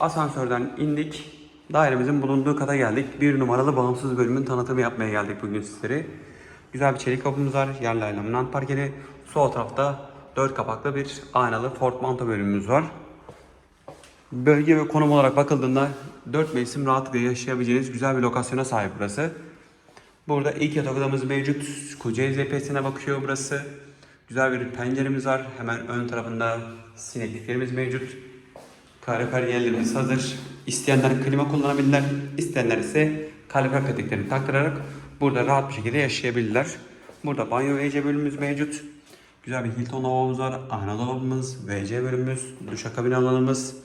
Asansörden indik. Dairemizin bulunduğu kata geldik. Bir numaralı bağımsız bölümün tanıtımı yapmaya geldik bugün sizlere. Güzel bir çelik kapımız var. Yerlerle laminat parkeli. Sol tarafta dört kapaklı bir aynalı Ford Manta bölümümüz var. Bölge ve konum olarak bakıldığında 4 mevsim rahatlıkla yaşayabileceğiniz güzel bir lokasyona sahip burası. Burada ilk yatak odamız mevcut. Kocaeli cephesine bakıyor burası. Güzel bir penceremiz var. Hemen ön tarafında sinekliklerimiz mevcut. Kalorifer yerlerimiz hazır. İsteyenler klima kullanabilirler. İsteyenler ise kalorifer peteklerini taktırarak burada rahat bir şekilde yaşayabilirler. Burada banyo ve WC bölümümüz mevcut. Güzel bir Hilton lavabomuz var. Ayna dolabımız, WC bölümümüz, duşakabin alanımız,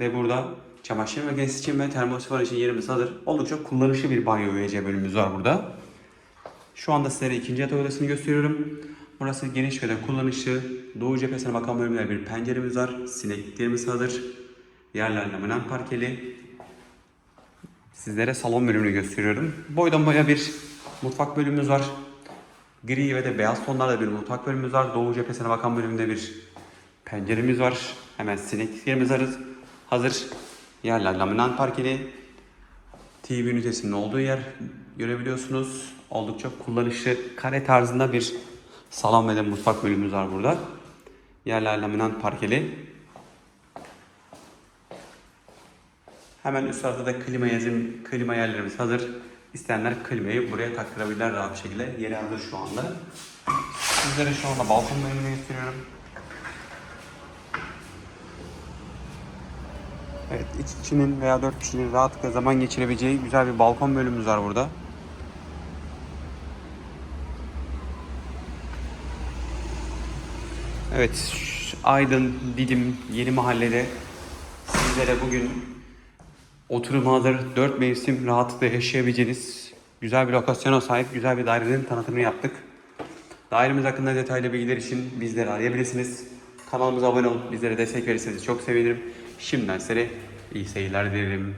ve burada çamaşır makinesi için ve termosifon için yerimiz hazır. Oldukça kullanışlı bir banyo ve WC bölümümüz var burada. Şu anda sizlere ikinci yatak odasını gösteriyorum. Burası geniş ve de kullanışlı. Doğu cephesine bakan bölümde bir penceremiz var. Sinekliklerimiz hazır. Yerler laminat parkeli. Sizlere salon bölümünü gösteriyorum. Boydan boya bir mutfak bölümümüz var. Gri ve de beyaz tonlarda bir mutfak bölümümüz var. Doğu cephesine bakan bölümde bir penceremiz var. Hemen sinekliklerimiz hazır. Hazır. Yerler laminat parkeli. TV ünitesinin olduğu yer görebiliyorsunuz. Oldukça kullanışlı kare tarzında bir salon ve mutfak bölümümüz var burada. Yerler laminat parkeli. Hemen üst tarafta da klima yazım, klima yerlerimiz hazır. İsteyenler klimayı buraya taktırabilirler rahat bir şekilde. Yeri hazır şu anda. Sizlere şu anda balkon bölümünü gösteriyorum. Evet, iç kişinin veya dört kişinin rahatlıkla zaman geçirebileceği güzel bir balkon bölümümüz var burada. Evet, Aydın, Didim, Yeni Mahalle'de sizlere bugün oturum hazır, dört mevsim rahatlıkla yaşayabileceğiniz güzel bir lokasyona sahip güzel bir dairenin tanıtımını yaptık. Dairemiz hakkında detaylı bilgiler için bizleri arayabilirsiniz. Kanalımıza abone olup bizlere destek verirseniz çok sevinirim. Şimdiden size iyi seyirler dilerim.